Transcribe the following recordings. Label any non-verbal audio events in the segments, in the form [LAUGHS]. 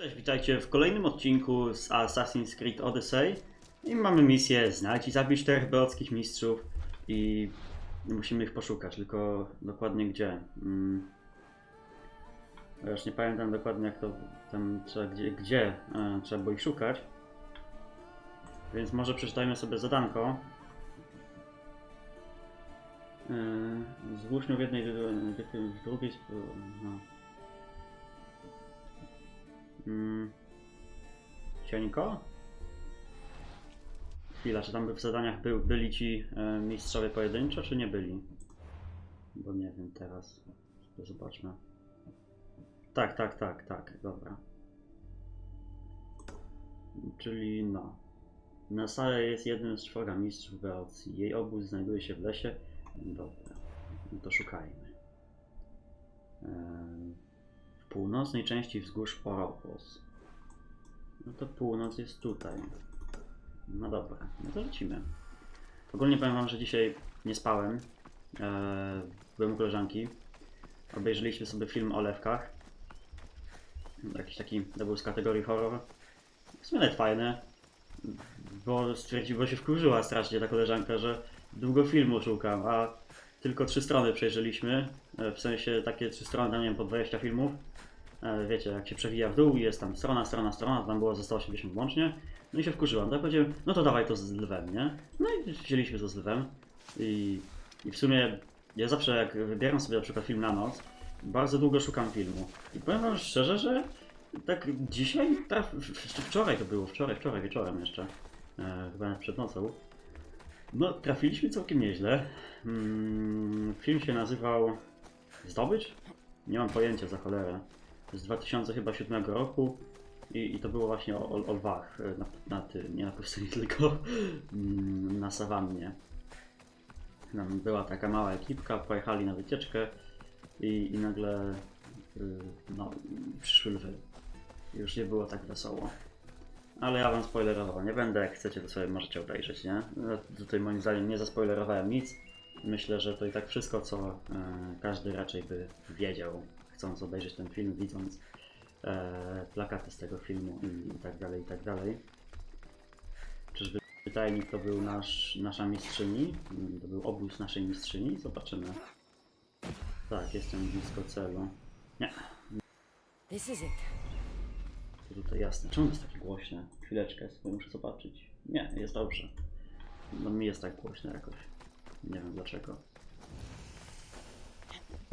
Cześć, witajcie w kolejnym odcinku z Assassin's Creed Odyssey. I mamy misję znaleźć i zabić czterech beockich mistrzów i musimy ich poszukać, tylko dokładnie gdzie. Mm. Ja już nie pamiętam dokładnie jak to tam trzeba, gdzie, gdzie e, trzeba było ich szukać. Więc może przeczytajmy sobie zadanko. Yy, Zgłośmy w jednej, w, drugiej. No. Mm. Cienko? Chwila, czy tam by w zadaniach był, byli ci e, mistrzowie pojedynczo, czy nie byli? Bo nie wiem teraz. Zobaczmy. Tak, tak, tak, tak, dobra. Czyli no. Nasara jest jednym z czwora mistrzów Beocji. Jej obóz znajduje się w lesie. Dobra, no to szukajmy. Eee, północnej części wzgórz Oropos. No to północ jest tutaj. No dobra, no to lecimy. Ogólnie powiem wam, że dzisiaj nie spałem. Eee, byłem u koleżanki. Obejrzeliśmy sobie film o lewkach. Jakiś taki, to był z kategorii horror. W sumie nawet fajny. Bo stwierdziła, się wkurzyła strasznie ta koleżanka, że długo filmu szukam, a tylko trzy strony przejrzeliśmy. E, W sensie takie trzy strony, tam nie wiem, po 20 filmów. E, Wiecie, jak się przewija w dół jest tam strona, strona, strona, tam było ze 180 łącznie. No i się wkurzyłam, tak powiedziałem, no to dawaj to z lwem, nie? No i wzięliśmy to z lwem. I, I w sumie ja zawsze jak wybieram sobie na przykład film na noc, bardzo długo szukam filmu. I powiem wam szczerze, że tak dzisiaj, traf, wczoraj to było, wczoraj, wczoraj wieczorem jeszcze, e, chyba przed nocą. No, trafiliśmy całkiem nieźle. Mm, film się nazywał Zdobycz? Nie mam pojęcia za cholerę. Z 2007 roku i, i to było właśnie o, o, o lwach e, na, na nie na pustyni, [LAUGHS] tylko mm, na sawannie. Była taka mała ekipka, pojechali na wycieczkę i, i nagle y, no, przyszły lwy. Już nie było tak wesoło. Ale ja wam spoilerował nie będę, jak chcecie to sobie możecie obejrzeć, nie? Ja tutaj moim zdaniem nie zaspoilerowałem nic. Myślę, że to i tak wszystko, co e, każdy raczej by wiedział, chcąc obejrzeć ten film, widząc e, plakaty z tego filmu i, i tak dalej, i tak dalej. Czyżby pytajnik to był nasz, nasza mistrzyni? To był obóz naszej mistrzyni? Zobaczymy. Tak, jestem blisko celu. Nie, This is it. To tutaj jasne. Czemu jest takie głośne? Chwileczkę, sobie muszę zobaczyć. Nie, jest dobrze. No mi jest tak głośno jakoś. Nie wiem dlaczego.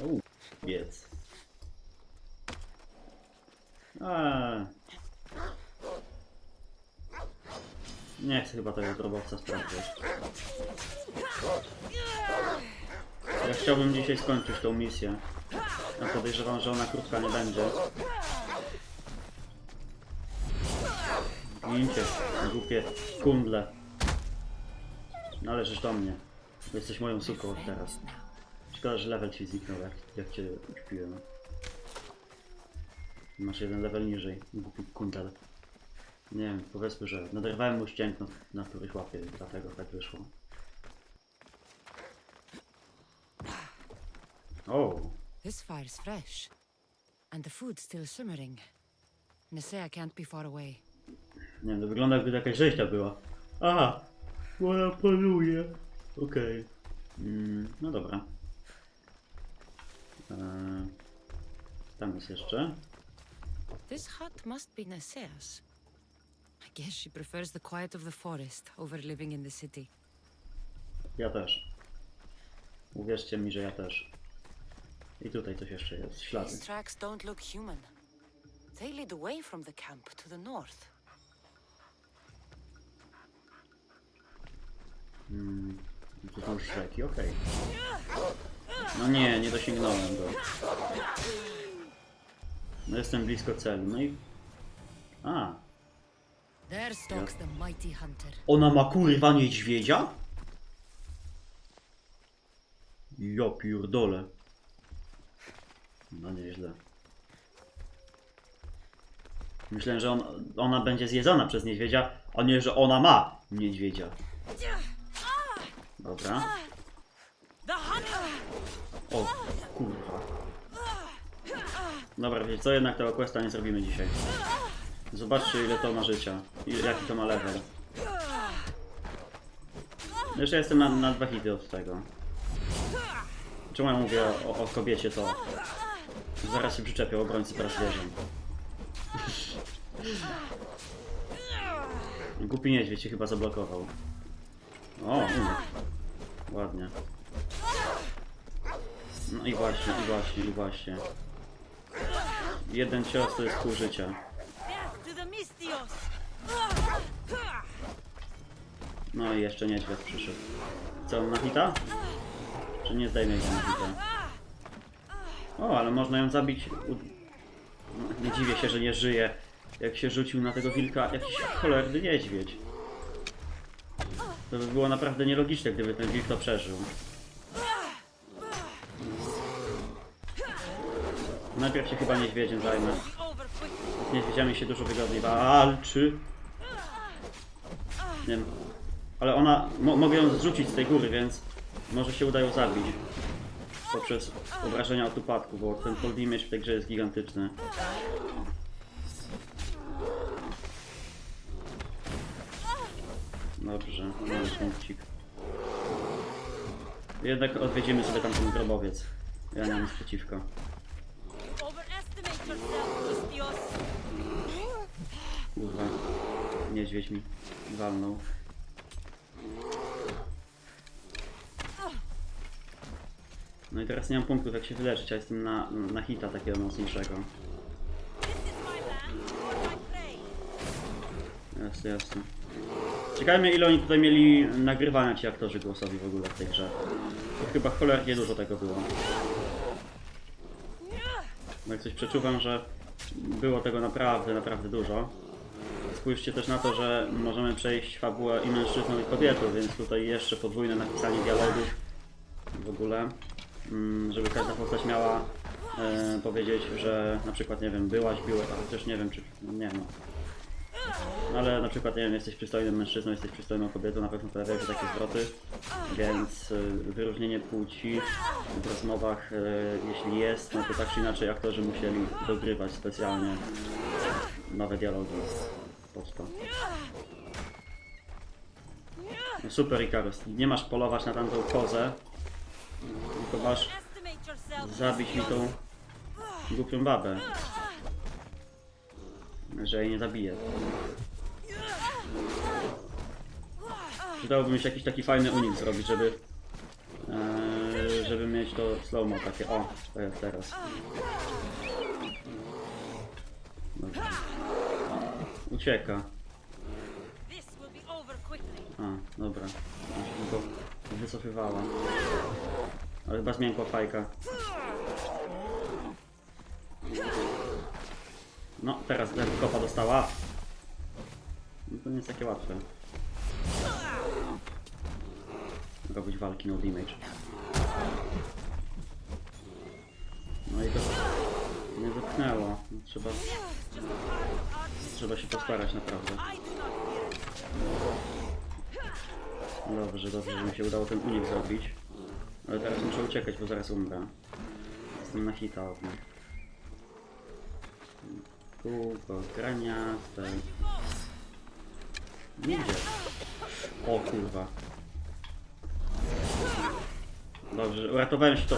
Uuu, biec. Eee. Nie chcę chyba tego grobowca sprawdzać. Ja chciałbym dzisiaj skończyć tą misję. Ja podejrzewam, że ona krótka nie będzie. Gincie, głupie kundle. Należysz do mnie. Jesteś moją suką od teraz. Szkoda, że level ci zniknął, jak, jak cię uśpiłem. Masz jeden level niżej, głupi kundel. Nie wiem, powiedzmy, że naderwałem mu ścięg, na, których łapię, dlatego tak wyszło. O, This fire's fresh. And the food's still simmering. Nesea can't be far away. Nie wiem, to wygląda jakby jakaś rzeźnia była. Aha, bo ja panuję. Okej. Mm, no dobra. Eee, tam jest jeszcze. This hut must be Nesea's. I guess she prefers the quiet of the forest over living in the city. Ja też. Uwierzcie mi, że ja też. I tutaj coś jeszcze jest. Ślady. These tracks don't look human. They lead away from the camp to the north. Mm, tu są rzeki, okej. No nie, nie dosięgnąłem go. No jestem blisko celu, no i... A, There stalks the mighty hunter. ona ma kurwa niedźwiedzia? Ja pierdolę. No nieźle. Myślałem, że on, ona będzie zjedzona przez niedźwiedzia, a nie, że ona ma niedźwiedzia. Dobra. O, kurwa. Dobra, wiecie co, jednak tego questa nie zrobimy dzisiaj. Zobaczcie ile to ma życia. I jaki to ma level. Jeszcze jestem na, na dwa hity od tego. Czemu ja mówię o, o kobiecie to? Zaraz się przyczepią obrońcy praw zwierząt. Głupi niedźwiedź się chyba zablokował. O. Ładnie. No i właśnie, i właśnie, i właśnie. Jeden cios to jest pół życia. No i jeszcze niedźwiedź przyszedł. Co, na hita? Czy nie zdejmie go na hita? O, ale można ją zabić. No, nie dziwię się, że nie żyje. Jak się rzucił na tego wilka jakiś cholerny niedźwiedź. To by było naprawdę nielogiczne, gdyby ten wilk to przeżył. Najpierw się chyba niedźwiedziem zajmę. Z niedźwiedziami się dużo wygodniej walczy. Nie wiem. Ale ona... Mo mogę ją zrzucić z tej góry, więc może się uda ją zabić. Poprzez obrażenia od upadku, bo ten damage w tej grze jest gigantyczny. Mamy punkcik. Jednak odwiedzimy sobie tam ten grobowiec. Ja nie mam nic przeciwko. Kurwa, niedźwiedź mi walnął. No i teraz nie mam punktów jak się wyleczyć, a jestem na, na hita takiego mocniejszego. Jasne, jasne. Ciekawe mnie ile oni tutaj mieli nagrywania ci aktorzy głosowi w ogóle w tej grze. To chyba cholernie dużo tego było. Bo jak coś przeczuwam, że było tego naprawdę, naprawdę dużo. Spójrzcie też na to, że możemy przejść fabułę i mężczyzną i kobietą, więc tutaj jeszcze podwójne napisanie dialogów w ogóle, mm, żeby każda postać miała e, powiedzieć, że na przykład, nie wiem, byłaś, byłeś, a chociaż nie wiem, czy, nie no. Ale na przykład, nie wiem, jesteś przystojnym mężczyzną, jesteś przystojną kobietą, na pewno pojawiają się takie zwroty, więc y, wyróżnienie płci w rozmowach, y, jeśli jest, no to tak czy inaczej aktorzy musieli dogrywać specjalnie nowe dialogi pod to. No super Ikarus, nie masz polować na tamtą kozę, tylko masz zabić mi tą głupią babę. Że jej nie zabiję. Przydałoby mi się jakiś taki fajny unik zrobić, żeby e, żeby mieć to slow-mo takie, o, tak jak teraz. Dobra. Ucieka. A, dobra. Go wycofywała. Ale chyba zmiękła fajka. No, teraz ten kopa dostała. No to nie jest takie łatwe. Robić walki no damage. No i to nie zepchnęło. No, Trzeba, trzeba się postarać naprawdę. Dobrze, dobrze, że mi się udało ten unik zrobić. Ale teraz muszę uciekać, bo zaraz umrę. Jestem na hita od. Kółko, graniaste. Nigdzie. O kurwa. Dobrze, uratowałem się to.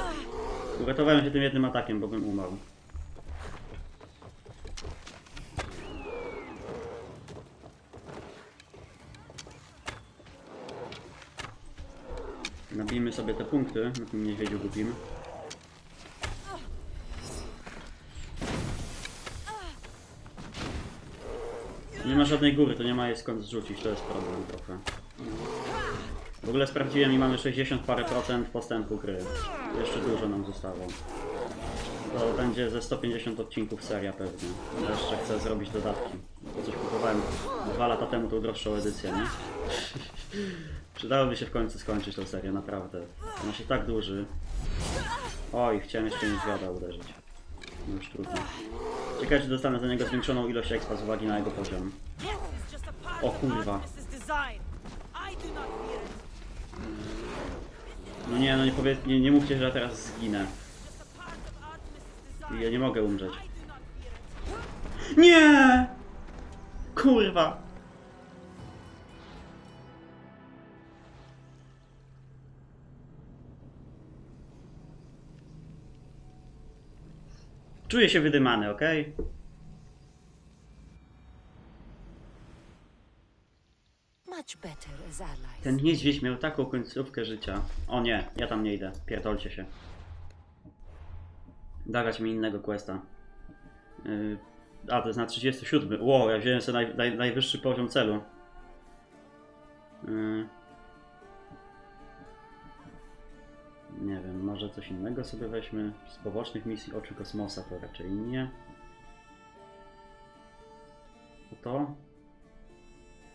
Uratowałem się tym jednym atakiem, bo bym umarł. Nabijmy sobie te punkty na tym niedźwiedziu głupim. Nie ma żadnej góry, to nie ma jej skąd zrzucić, to jest problem trochę. W ogóle sprawdziłem i mamy 60 parę procent postępu gry. Jeszcze dużo nam zostało. To będzie ze 150 odcinków seria pewnie. Jeszcze chcę zrobić dodatki. To coś kupowałem dwa lata temu tą droższą edycję, nie? [LAUGHS] Przydałoby się w końcu skończyć tą serię, naprawdę. Ona się tak dłuży. Oj, chciałem jeszcze niedźwiada uderzyć. No już trudno. Ciekawe, czy dostanę za niego zwiększoną ilość expa z uwagi na jego poziom. O kurwa. No nie, no nie, powie, nie, nie mówcie, że ja teraz zginę. Ja nie mogę umrzeć. Nie! Kurwa! Czuję się wydymany, allies. Ten niedźwiedź miał taką końcówkę życia. O nie, ja tam nie idę. Pierdolcie się. Dawać mi innego questa. Yy, a, to jest na 37. Ło, ja wziąłem sobie naj, naj, najwyższy poziom celu. Yy. Nie wiem, może coś innego sobie weźmy. Z pobocznych misji Oczy Kosmosa to raczej nie. To to?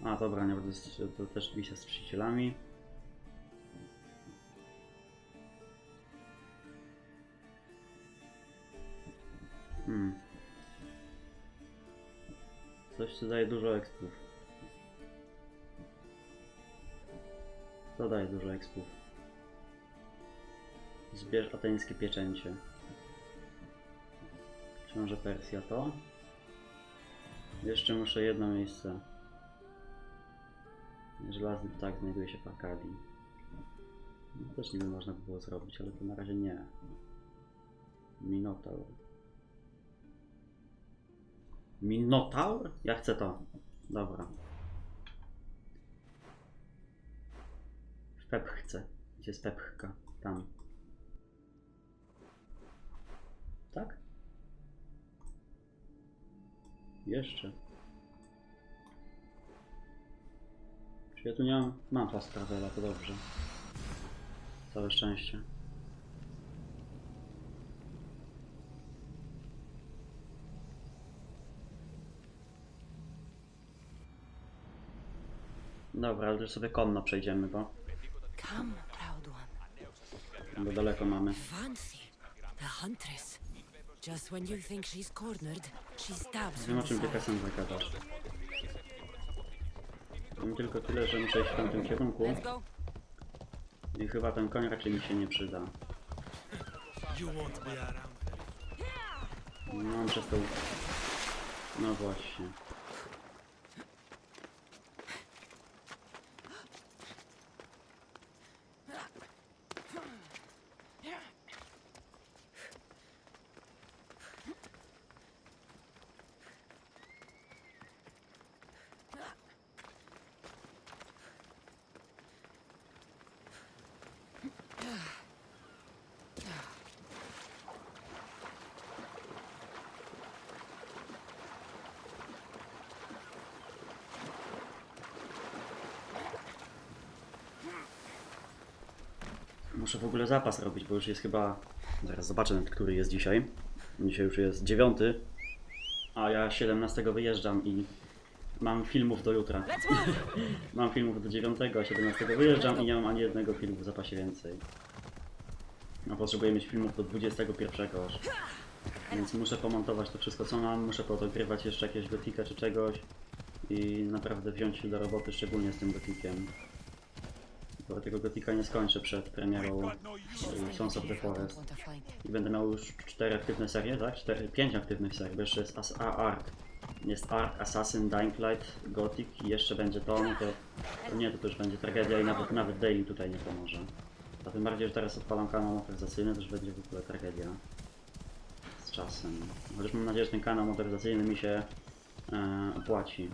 A dobra, nie, to, też misja z przyjacielami. Hmm. Coś co daje dużo expów. To daje dużo expów. Zbierz ateńskie pieczęcie. Książę Persja to. Jeszcze muszę jedno miejsce. Żelazny ptak znajduje się w Arkadii. No, też niby można by było zrobić, ale to na razie nie. Minotaur. Minotaur? Ja chcę to. Dobra. W Pepchce. Gdzie jest Pepchka? Tam. Tak? Jeszcze. Czy ja tu nie mam... Mam fast travela, to dobrze. Całe szczęście. Dobra, ale sobie konno przejdziemy, bo, Come, proud one. bo daleko mamy. Fancy, the huntress. Just when you think she's cornered, she stabs Wiem o czym. Wiem tylko tyle, że muszę iść w tamtym kierunku Let's go. i chyba ten koń raczej mi się nie przyda. You won't be around. No on przez to... No właśnie. Muszę w ogóle zapas robić, bo już jest chyba... Zaraz zobaczę, który jest dzisiaj. Dzisiaj już jest dziewiąty, a ja 17 wyjeżdżam i mam filmów do jutra. [LAUGHS] Mam filmów do 9, a 17 wyjeżdżam i nie mam ani jednego filmu w zapasie więcej. A potrzebuję mieć filmów do 21 aż. Więc muszę pomontować to wszystko co mam, muszę podogrywać jeszcze jakiegoś gotika czy czegoś i naprawdę wziąć się do roboty, szczególnie z tym gotikiem. Bo tego gotika nie skończę przed premierą y, Sons of the Forest. I będę miał już cztery aktywne serie, tak? Cztery, pięć aktywnych serii, bo jeszcze jest As A Ark. Jest Ark, Assassin, Dying Light, Gothic i jeszcze będzie to, no to, to nie, to, to już będzie tragedia i nawet, nawet Daily tutaj nie pomoże. A tym bardziej, że teraz odpalam kanał motoryzacyjny, to już będzie w ogóle tragedia. Z czasem. Chociaż mam nadzieję, że ten kanał motoryzacyjny mi się e, opłaci.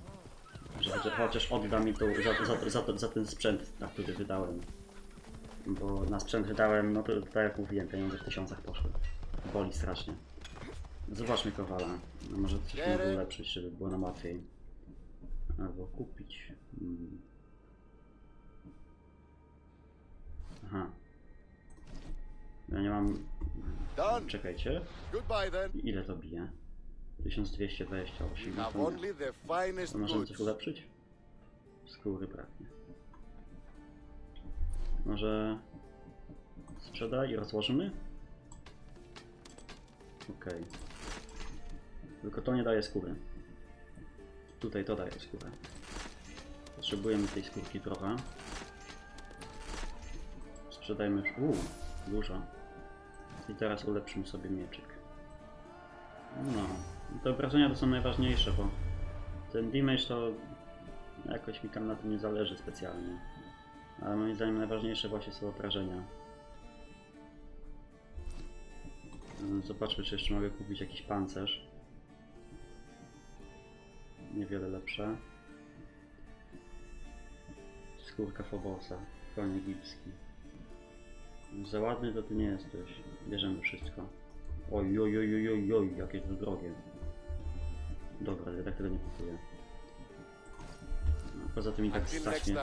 Że chociaż, chociaż odda mi to za, za, za, za ten sprzęt, na który wydałem. Bo na sprzęt wydałem, no to tak jak mówiłem, pieniądze w tysiącach poszły. Boli strasznie. Zobaczmy kowala. No może coś mogę ulepszyć, żeby było nam łatwiej. Albo kupić. Hmm. Aha. Ja nie mam... Czekajcie. Ile to bije? 1228. No Have to nie. only the finest To możemy coś ulepszyć? Skóry braknie. Może sprzedaj i rozłożymy? Okej. Tylko to nie daje skóry. Tutaj to daje skórę. Potrzebujemy tej skórki trochę. Sprzedajmy już. Uuu, dużo. I teraz ulepszymy sobie mieczyk. No, te obrażenia to są najważniejsze, bo Ten damage to jakoś mi tam na tym nie zależy specjalnie. Ale moim zdaniem najważniejsze właśnie są obrażenia. Mm, Zobaczmy, czy jeszcze mogę kupić jakiś pancerz. Niewiele lepsze. Skórka Fobosa, koń egipski. Za ładny to ty nie jesteś. Bierzemy wszystko. Oj, oj, oj, oj, oj, oj, jakie to drogie. Dobra, ja tak tego nie kupuję. Poza tym i tak Until stać next mnie.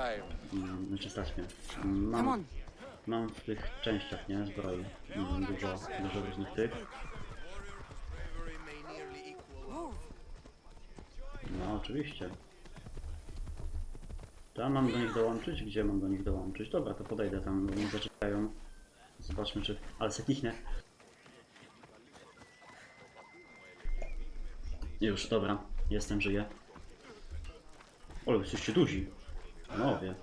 time. Mm, Znaczy stać mnie. Come Mam, on. mam w tych częściach, nie? Zbroi. Mm, Dużo, dużo różnych tych. No, oczywiście. Tam mam do nich dołączyć? Gdzie mam do nich dołączyć? Dobra, to podejdę tam, bo mnie zaczekają. Zobaczmy, czy... Ale se kichnę. Już, dobra. Jestem, żyję. Ale jesteście duzi. Panowie.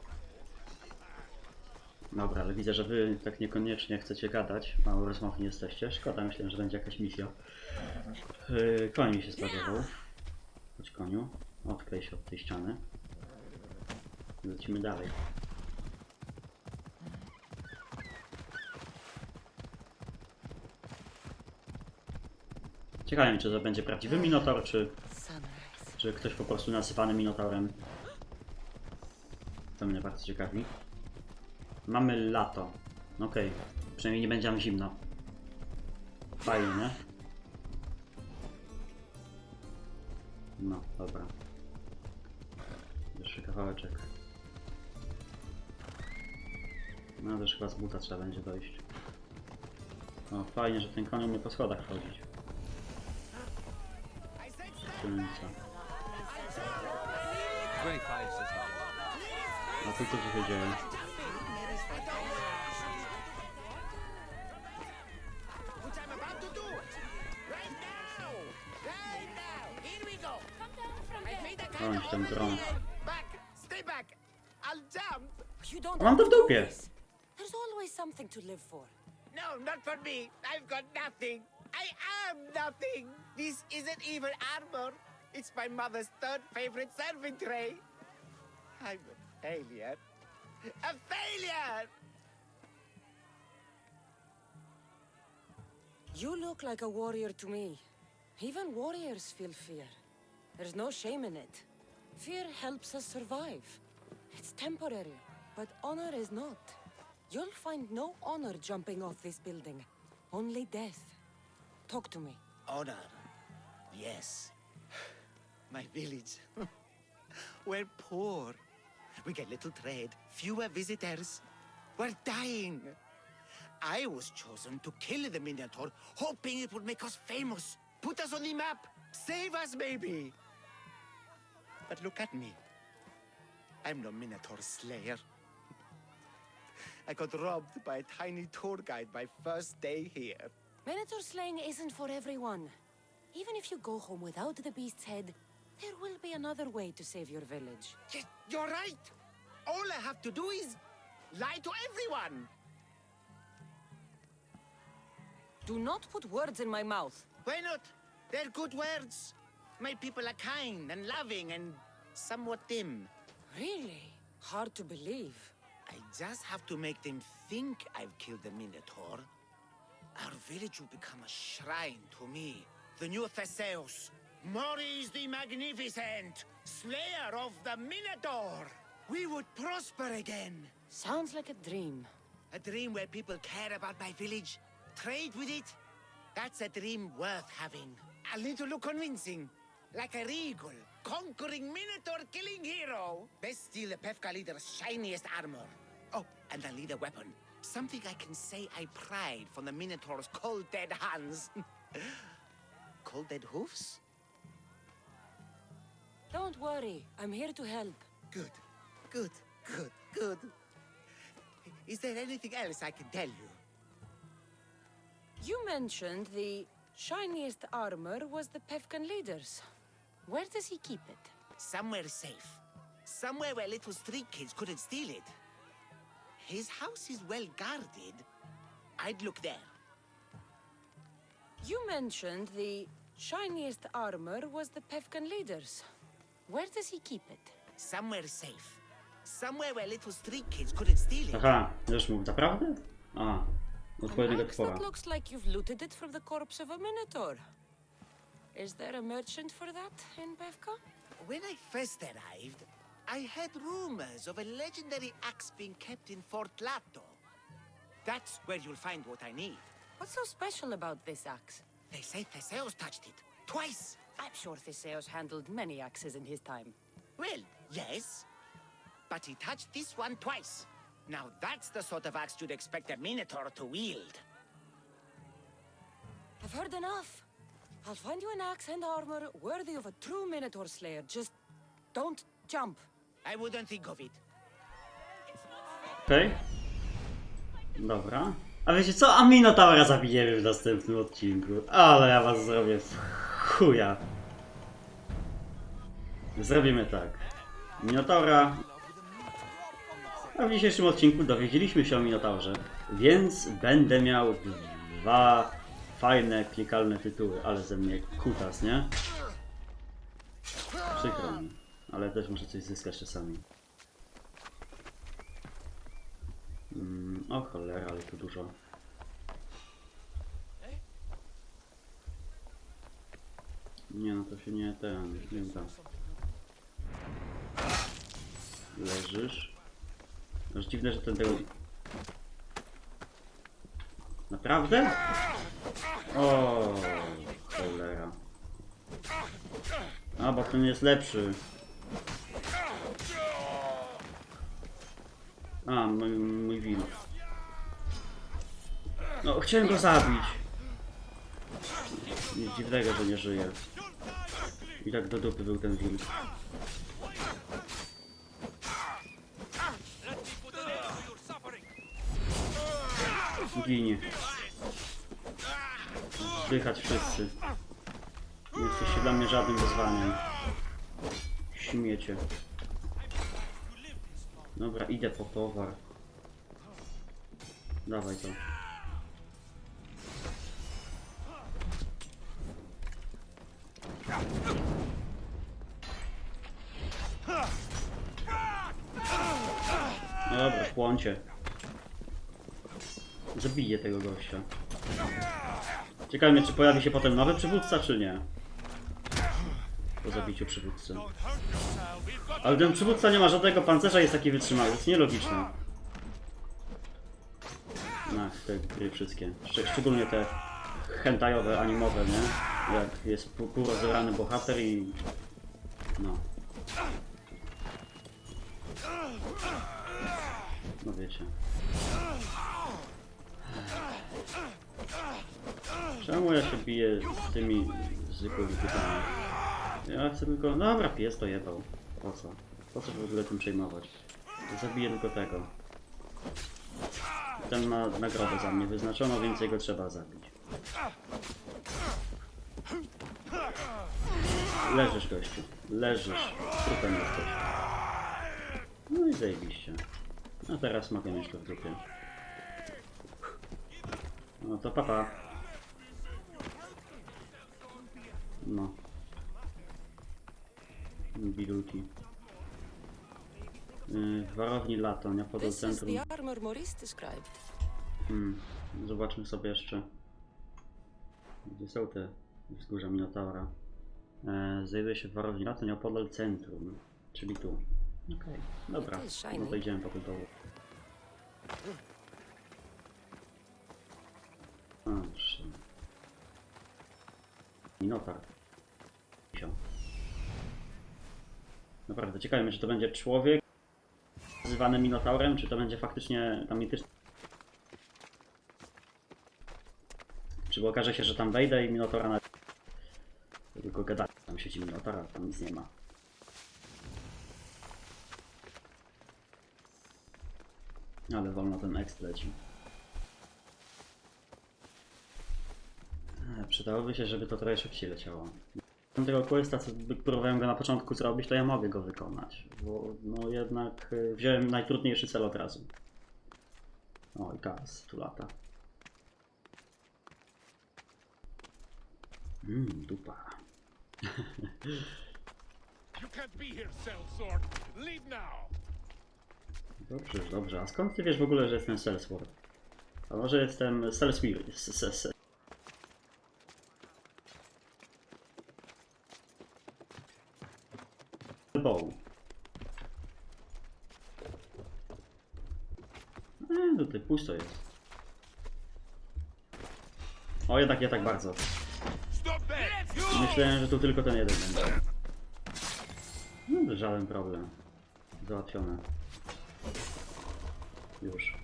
Dobra, ale widzę, że wy tak niekoniecznie chcecie gadać. Mało rozmowni jesteście. Szkoda, myślę, że będzie jakaś misja. Yy, koń mi się spadował. Chodź koniu. Odklej się od tej ściany. Lecimy dalej. Ciekawe czy to będzie prawdziwy Minotaur, czy, czy ktoś po prostu nasypany Minotaurem. To mnie bardzo ciekawi. Mamy lato. Okej, przynajmniej nie będzie nam zimno. Fajnie, nie? No, dobra. Jeszcze kawałeczek. No też chyba z buta trzeba będzie dojść. O, fajnie, że ten koń umie po schodach chodzić. Tyłnica. A tu co się dzieje? Which I'm about to do. Right now. Right now. Here we go. I made a kind Bądź of ten dron. back. Stay back. I'll jump. You don't Mam to w dupie. There's always something to live for. No, not for me. I've got nothing. I am nothing. This isn't even armor. It's my mother's third favorite serving tray. I'm a failure. A failure! You look like a warrior to me. Even warriors feel fear. There's no shame in it. Fear helps us survive. It's temporary, but honor is not. You'll find no honor jumping off this building. Only death. Talk to me. Honor. Yes. My village. [LAUGHS] We're poor. We get little trade, fewer visitors. We're dying. I was chosen to kill the Minotaur, hoping it would make us famous, put us on the map, save us, maybe. But look at me. I'm no Minotaur slayer. I got robbed by a tiny tour guide my first day here. Minotaur slaying isn't for everyone. Even if you go home without the beast's head, there will be another way to save your village. Yes, you're right. All I have to do is lie to everyone. Do not put words in my mouth. Why not? They're good words. My people are kind and loving and somewhat dim. Really? Hard to believe. I just have to make them think I've killed the Minotaur. Our village will become a shrine to me, the new Theseus, Maurice the Magnificent, slayer of the Minotaur. We would prosper again. Sounds like a dream. A dream where people care about my village, trade with it. That's a dream worth having. I'll need to look convincing. Like a regal, conquering Minotaur killing hero. Best steal the Pefka leader's shiniest armor. Oh, and I'll need a weapon. Something I can say I pried from the Minotaur's cold dead hands. [LAUGHS] cold dead hoofs? Don't worry, I'm here to help. Good, good, good, good. Is there anything else I can tell you? You mentioned the shiniest armor was the Pefkan leader's. Where does he keep it? Somewhere safe. Somewhere where little street kids couldn't steal it. His house is well guarded. I'd look there. You mentioned the shiniest armor was the Pefkan leader's. Where does he keep it? Somewhere safe. Somewhere where little street kids couldn't steal it. Aha, już mów, naprawdę? A, odpowiedniego An axe twora. that looks like you've looted it from the corpse of a minotaur. Is there a merchant for that in Bevka? When I first arrived, I heard rumors of a legendary axe being kept in Fort Lato. That's where you'll find what I need. What's so special about this axe? They say Theseus touched it. Twice. I'm sure Theseus handled many axes in his time. Well, yes. But he touched this one twice. Now that's the sort of axe you'd expect a Minotaur to wield. I've heard enough. I'll find you an axe and armor worthy of a true Minotaur slayer. Just don't jump. I wouldn't think of it. Okej. Dobra. A wiecie co? A Minotaura zabijemy w następnym odcinku. Ale ja was zrobię w chuja. Zrobimy tak. Minotaura. A w dzisiejszym odcinku dowiedzieliśmy się o Minotaurze, więc będę miał dwa fajne, klikalne tytuły, ale ze mnie kutas, nie? Przykro mi, ale też muszę coś zyskać czasami. Mm, o cholera, ale tu dużo. Nie no, to się nie ten, nie da. Leżysz. Aż dziwne, że ten tego... Naprawdę? O, cholera. A, bo ten jest lepszy. A, mój, mój wilk. No, chciałem go zabić. Nic dziwnego, że nie żyje. I tak do dupy był ten wilk. Ginie. Zdychać wszyscy. Nie jesteście dla mnie żadnym wyzwaniem. Śmiecie. Dobra, idę po towar. Dawaj to. No Dobra, chłoncie. Zabiję tego gościa. Ciekawe mnie, czy pojawi się potem nowy przywódca, czy nie. Po zabiciu przywódcy. Ale ten przywódca nie ma żadnego pancerza, jest taki wytrzymały. Jest nielogiczne. Ach, te gry wszystkie. Szcz szczególnie te hentajowe, animowe, nie? Jak jest pół- półrozerany bohater i... No. No wiecie. Czemu ja się biję z tymi zwykłymi pytaniami? Ja chcę tylko... No dobra, pies to jebał. Po co? Po co w ogóle tym przejmować? Zabiję tylko tego. Ten ma nagrodę za mnie wyznaczoną, więc jego trzeba zabić. Leżysz, gościu. Leżysz. Trupem jesteś. No i zajebiście. A teraz mogę mieć to w dupie. No to papa. No. Bidulki. Yy, w warowni lato, nie This is centrum. the armor Maurice described. Hmm. Zobaczmy sobie jeszcze. Gdzie są te wzgórza Minotaura? E, znajduje się w warowni lato nieopodal centrum. Czyli tu. Okej, dobra. It is shiny. No to idziemy po dowód. Proszę. Minotaur. Naprawdę, ciekawe czy to będzie człowiek nazywany Minotaurem, czy to będzie faktycznie tam mityczny. Czy okaże się, że tam wejdę i Minotaura na... Tylko gada, tam siedzi Minotaur, a tam nic nie ma. Ale wolno ten ekst leci. E, Przydałoby się, żeby to trochę szybciej leciało. Tego questa, co próbowałem go na początku zrobić, to ja mogę go wykonać. Bo no jednak y, wziąłem najtrudniejszy cel od razu. O, i gaz tu lata. Mmm, dupa. [LAUGHS] Dobrze, dobrze. A skąd ty wiesz w ogóle, że jestem Sellsword? A może jestem Sellsword? Bow. Eee, tutaj pusto jest. O, jednak nie tak bardzo. Myślałem, że tu tylko ten jeden będzie. No, żaden problem. Załatwione. Już.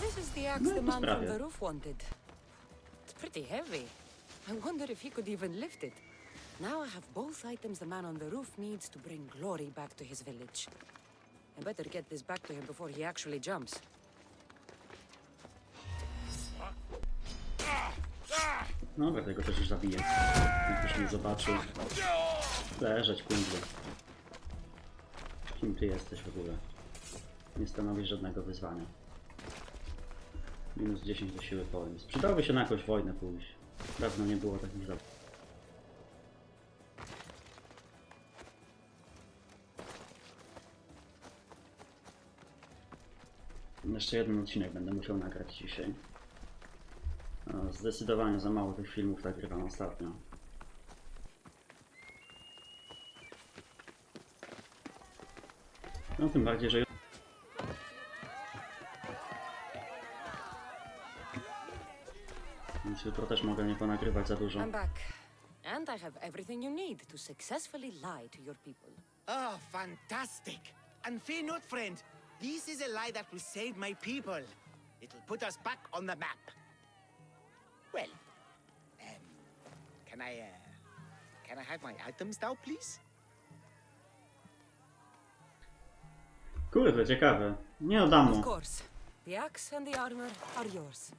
This is the axe No, the to man from sprawie. the roof wanted. It's pretty heavy. I wonder if he could even lift it. Now I have both items the man on the roof needs to bring glory back to his village. I better get this back to him before he actually jumps. No, tego też już zabiję. Jak już mnie zobaczył. Leżeć, kundlu. Kim ty jesteś w ogóle? Nie stanowisz żadnego wyzwania. Minus 10 do siły powiem. Przydałoby się na jakąś wojnę pójść. Dawno nie było takich zadań. Jeszcze jeden odcinek będę musiał nagrać dzisiaj. Zdecydowanie za mało tych filmów nagrywam ostatnio. No tym bardziej, że Więc jutro też mogę nie ponagrywać za dużo. I'm back. And I have everything you need to successfully lie to your people. Oh, fantastic. And fear not, friend. This is a lie that will save my people. It'll put us back on the map. Well, um, can I, uh, can I have my items now, please? Kurde, ciekawe. Nie oddam Of mu. course. The axe and the armor are yours.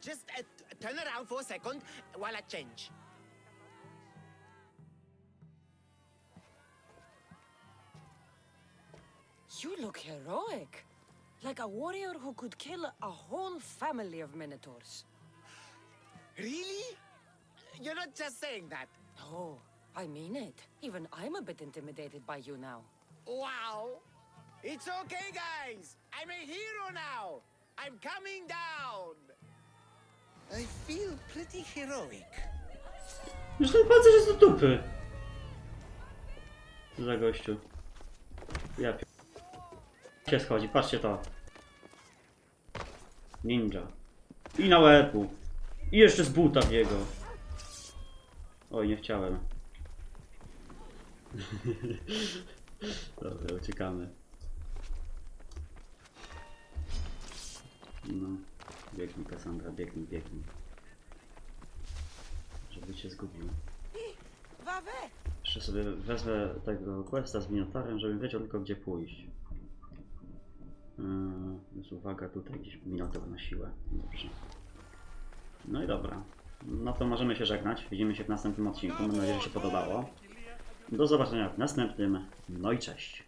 Just uh, t- turn around for a second while I change. You look heroic. Like a warrior who could kill a whole family of minotaurs. Really? You're not just saying that. Oh, I mean it. Even I'm a bit intimidated by you now. Wow. It's okay, guys. I'm a hero now. I'm coming down. I feel pretty heroic. Już ten pancerz jest do dupy. Co za gościu. Ja pi... się schodzi, patrzcie to. Ninja. I na łepu. I jeszcze z buta w jego. Oj, nie chciałem. [LAUGHS] Dobra, uciekamy. No, biegnij Cassandra, biegnij, biegnij. Żeby cię zgubił. Jeszcze sobie wezmę tego questa z Minotaurem, żebym wiedział tylko gdzie pójść. Yy, Więc uwaga, tutaj gdzieś Minotaur na siłę. Dobrze. No i dobra. No to możemy się żegnać. Widzimy się w następnym odcinku. Mam nadzieję, że się podobało. Do zobaczenia w następnym. No i cześć.